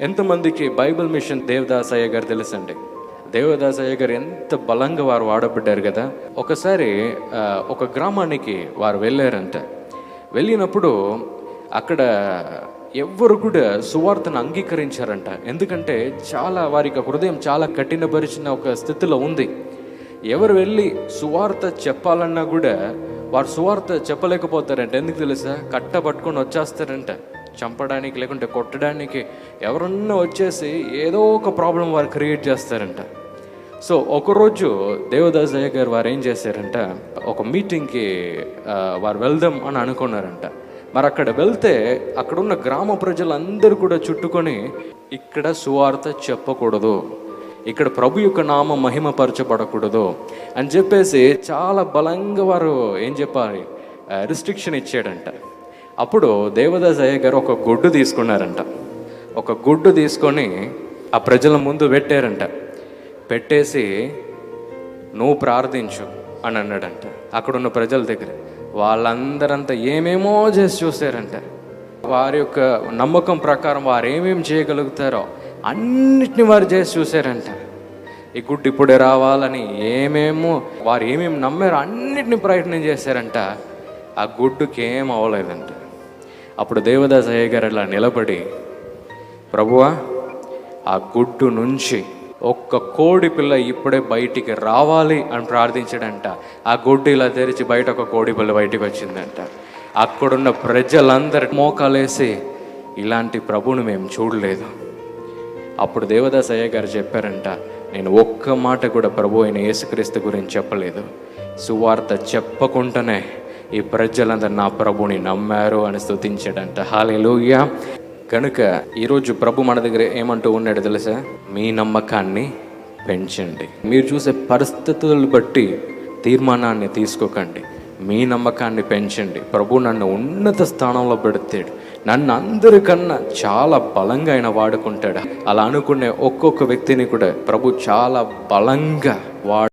ఎంతమందికి Bible machine Devdas అయ్య గారు తెలుసండి? దేవదాస్ అయ్య గారు ఎంత బలంగా వారు వాడబడ్డారు కదా? ఒకసారి ఒక గ్రామానికి వారు వెళ్ళారంట. వెళ్ళినప్పుడు అక్కడ ఎవ్వరు కూడా సువార్తను అంగీకరించారంట. ఎందుకంటే చాలా వారికి హృదయం చాలా కఠినపరిచిన ఒక స్థితిలో ఉంది. ఎవరు వెళ్ళి సువార్త చెప్పాలన్నా కూడా వారు సువార్త చెప్పలేకపోతారంట. ఎందుకు తెలుసా? కట్ట పట్టుకొని వచ్చేస్తారంట. చంపడానికి లేకుంటే కొట్టడానికి ఎవరన్నా వచ్చేసి ఏదో ఒక ప్రాబ్లం వారు క్రియేట్ చేస్తారంట. సో ఒకరోజు దేవదాస్ అయ్య గారు వారు ఏం చేశారంట ఒక మీటింగ్కి వారు వెళ్దాం అని అనుకున్నారంట. మరి అక్కడ వెళ్తే అక్కడ ఉన్న గ్రామ ప్రజలందరూ కూడా చుట్టుకొని ఇక్కడ సువార్త చెప్పకూడదు ఇక్కడ ప్రభు యొక్క నామ మహిమపరచబడకూడదు అని చెప్పేసి చాలా బలంగా వారు ఏం చెప్పాలి రిస్ట్రిక్షన్ ఇచ్చాడంట. అప్పుడు దేవదాస్ అయ్య గారు ఒక గుడ్డు తీసుకున్నారంట. ఒక గుడ్డు తీసుకొని ఆ ప్రజల ముందు పెట్టారంట. పెట్టేసి నువ్వు ప్రార్థించు అని అన్నాడంట. అక్కడున్న ప్రజల దగ్గర. వాళ్ళందరంతా ఏమేమో చేసి చూశారంట వారి యొక్క నమ్మకం ప్రకారం వారు ఏమేమి చేయగలుగుతారో అన్నిటిని వారు చేసి చూశారంట ఈ గుడ్డు ఇప్పుడే రావాలని ఏమేమో వారు ఏమేమి నమ్మారో అన్నిటిని ప్రయత్నం చేశారంట. ఆ గుడ్డుకి ఏం అవ్వలేదంట అప్పుడు దేవదాస్ అయ్య గారు అలా నిలబడి ప్రభువా ఆ గుడ్డు నుంచి ఒక్క కోడి పిల్ల ఇప్పుడే బయటికి రావాలి అని ప్రార్థించాడంట. ఆ గుడ్డు ఇలా తెరిచి బయట ఒక కోడి పిల్ల బయటికి వచ్చిందంట. అక్కడున్న ప్రజలందరి మోకాలేసి ఇలాంటి ప్రభుని మేము చూడలేదు. అప్పుడు దేవదాస్ అయ్య గారు చెప్పారంట నేను ఒక్క మాట కూడా ప్రభు అయిన యేసుక్రీస్తు గురించి చెప్పలేదు. సువార్త చెప్పకుండానే ఈ ప్రజలందరూ నా ప్రభుని నమ్మారు అని స్తుతించాడంట. లోయ కనుక ఈరోజు ప్రభు మన దగ్గర ఏమంటూ ఉన్నాడు తెలుసా? మీ నమ్మకాన్ని పెంచండి. మీరు చూసే పరిస్థితులను బట్టి తీర్మానాన్ని తీసుకోకండి. మీ నమ్మకాన్ని పెంచండి. ప్రభు నన్ను ఉన్నత స్థానంలో పెడతాడు. నన్ను అందరికన్నా చాలా బలంగా ఆయన వాడుకుంటాడు. అలా అనుకునే ఒక్కొక్క వ్యక్తిని కూడా ప్రభు చాలా బలంగా వాడు